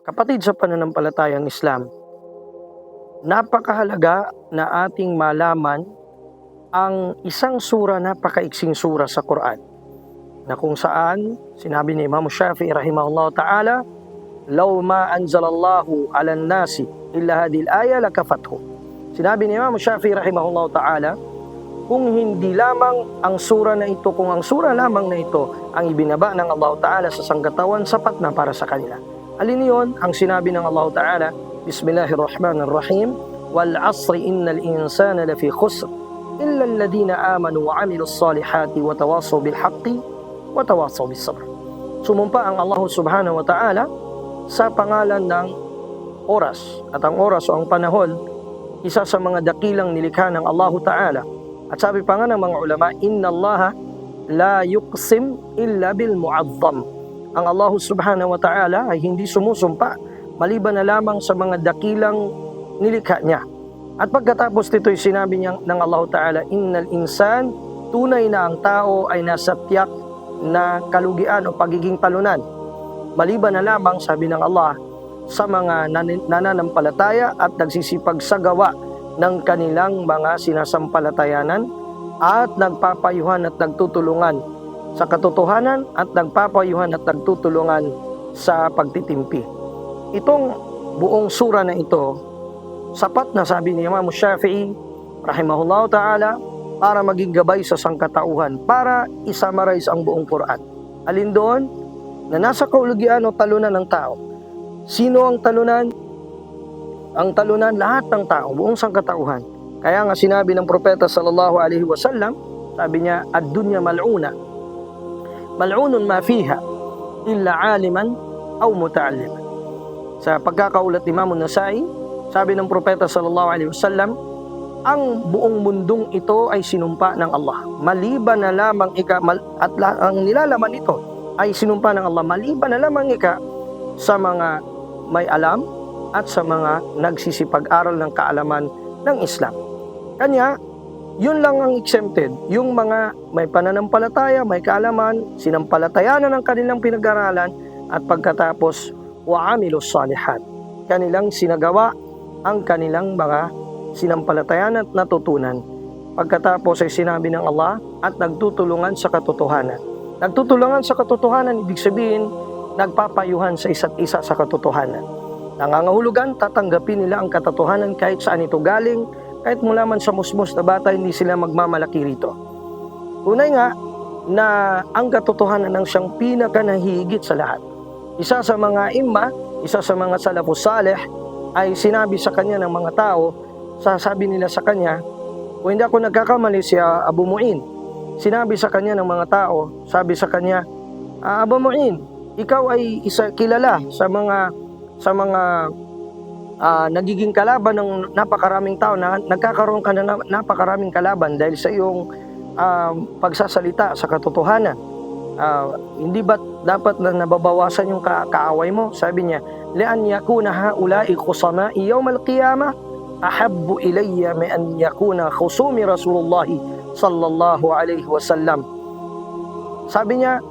Kapatid sa pananampalatayang Islam, napakahalaga na ating malaman ang isang sura na pakaiksing sura sa Quran na kung saan sinabi ni Imam Shafi'i rahimahullah ta'ala law ma anzalallahu ala nasi illa hadhihi al-aya lakafathu sinabi ni Imam Shafi'i rahimahullah ta'ala kung hindi lamang ang sura na ito kung ang sura lamang na ito ang ibinaba ng Allah Ta'ala sa sangkatawan sapat na para sa kanila Alin yon ang sinabi ng Allah Ta'ala, Bismillahirrahmanirrahim, Wal asri innal insana lafi khusr, illa alladhina amanu wa amilu salihati wa tawasaw bil haqqi wa tawasaw bis sabr. Sumumpa ang Allah Subhanahu wa Ta'ala sa pangalan ng oras. At ang oras o ang panahon, isa sa mga dakilang nilikha ng Allah Ta'ala. At sabi pa nga ng mga ulama, Inna Allah la yuqsim illa bil muazzam ang Allah subhanahu wa ta'ala ay hindi sumusumpa maliban na lamang sa mga dakilang nilikha niya. At pagkatapos nito'y sinabi niya ng Allah Ta'ala, Innal insan, tunay na ang tao ay nasa tiyak na kalugian o pagiging talunan. Maliban na lamang, sabi ng Allah, sa mga nan- nananampalataya at nagsisipag sa gawa ng kanilang mga sinasampalatayanan at nagpapayuhan at nagtutulungan sa katotohanan at nagpapayuhan at nagtutulungan sa pagtitimpi. Itong buong sura na ito sapat na sabi ni Imam Shafi'i rahimahullah ta'ala para maging gabay sa sangkatauhan para isummarize ang buong Quran. Alin doon? Na nasa kaulugian o talunan ng tao. Sino ang talunan? Ang talunan lahat ng tao, buong sangkatauhan. Kaya nga sinabi ng propeta sallallahu alaihi wasallam, sabi niya, ad-dunya mal'una. Mal'unun ma fiha illa aliman aw muta'alliman. Sa pagkakaulat ni Imam Nasai, sabi ng propeta sallallahu alaihi wasallam, ang buong mundong ito ay sinumpa ng Allah. Maliban na lamang ika at ang nilalaman nito ay sinumpa ng Allah. Maliban na lamang ika sa mga may alam at sa mga nagsisipag-aral ng kaalaman ng Islam. Kanya, yun lang ang exempted. Yung mga may pananampalataya, may kaalaman, sinampalatayanan ng kanilang pinag-aralan at pagkatapos wa'amilus salihat. Kanilang sinagawa ang kanilang mga sinampalatayan at natutunan. Pagkatapos ay sinabi ng Allah at nagtutulungan sa katotohanan. Nagtutulungan sa katotohanan, ibig sabihin, nagpapayuhan sa isa't isa sa katotohanan. Nangangahulugan, tatanggapin nila ang katotohanan kahit saan ito galing, kahit mula man sa musmos na bata, hindi sila magmamalaki rito. Tunay nga na ang katotohanan ang siyang pinakanahigit sa lahat. Isa sa mga imma, isa sa mga salafus saleh, ay sinabi sa kanya ng mga tao, sasabi nila sa kanya, kung hindi ako nagkakamali si Abu Mu'in, sinabi sa kanya ng mga tao, sabi sa kanya, ah, Abu Mu'in, ikaw ay isa kilala sa mga sa mga uh, nagiging kalaban ng napakaraming tao na nagkakaroon ka ng napakaraming kalaban dahil sa iyong uh, pagsasalita sa katotohanan. Uh, hindi ba dapat na nababawasan yung ka- kaaway mo? Sabi niya, لأن يكون هؤلاء خصماء يوم القيامة أحب إلي من أن يكون خصوم رسول الله صلى الله عليه وسلم Sabi niya,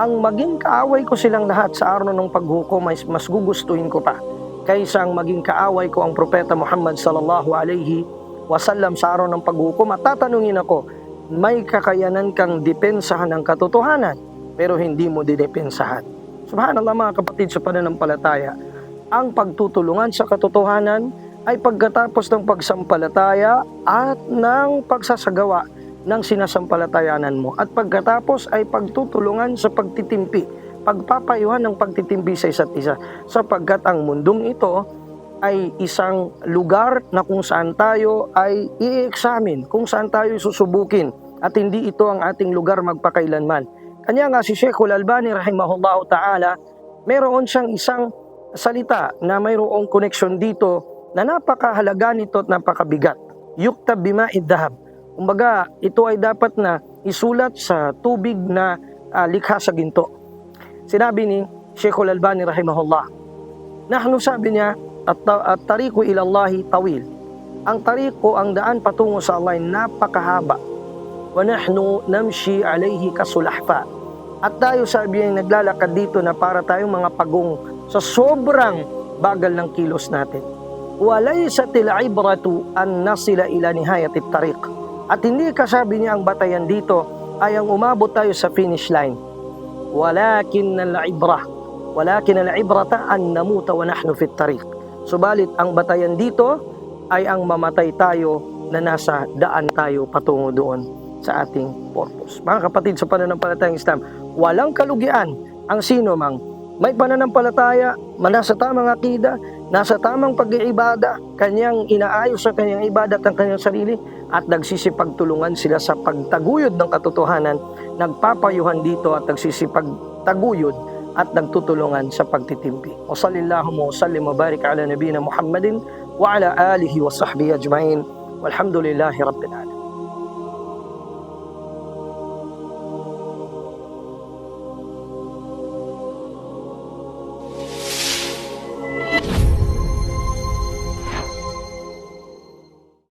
ang maging kaaway ko silang lahat sa araw ng paghukom ay mas gugustuhin ko pa kaysa ang maging kaaway ko ang propeta Muhammad sallallahu alaihi wasallam sa araw ng paghukom at tatanungin ako, may kakayanan kang depensahan ng katotohanan pero hindi mo dinepensahan. Subhanallah mga kapatid sa pananampalataya, ang pagtutulungan sa katotohanan ay pagkatapos ng pagsampalataya at ng pagsasagawa ng sinasampalatayanan mo. At pagkatapos ay pagtutulungan sa pagtitimpi, pagpapayuhan ng pagtitimpi sa isa't isa. Sapagkat ang mundong ito ay isang lugar na kung saan tayo ay i-examine, kung saan tayo susubukin at hindi ito ang ating lugar magpakailanman. Kanya nga si Sheikhul Albani rahimahullah ta'ala, meron siyang isang salita na mayroong connection dito na napakahalaga nito at napakabigat. Yuktab bima idahab. Kumbaga, ito ay dapat na isulat sa tubig na uh, likha sa ginto. Sinabi ni Sheikhul Albani rahimahullah, Nahnu sabi niya, at, at tariku ilallahi tawil. Ang tariko, ang daan patungo sa Allah ay napakahaba. Wa nahnu namshi alayhi kasulahfa. At tayo sabi ay naglalakad dito na para tayong mga pagong sa sobrang bagal ng kilos natin. Walaysatil ibratu an nasila ila nihayatit tariq. At hindi kasabi niya ang batayan dito ay ang umabot tayo sa finish line. Walakin al-ibra, walakin al-ibrata an namuta wa nahnu fit tariq. Subalit ang batayan dito ay ang mamatay tayo na nasa daan tayo patungo doon sa ating purpose. Mga kapatid sa pananampalatayang Islam, walang kalugian ang sino mang may pananampalataya, nasa tamang akida, nasa tamang pag-iibada, kanyang inaayos sa kanyang ibadat ang kanyang sarili at nagsisipagtulungan sila sa pagtaguyod ng katotohanan, nagpapayuhan dito at nagsisipagtaguyod at nagtutulungan sa pagtitimpi. O sallallahu wa sallim wa barik ala nabiyina Muhammadin wa ala alihi wa sahbihi ajma'in. Walhamdulillahi rabbil alamin.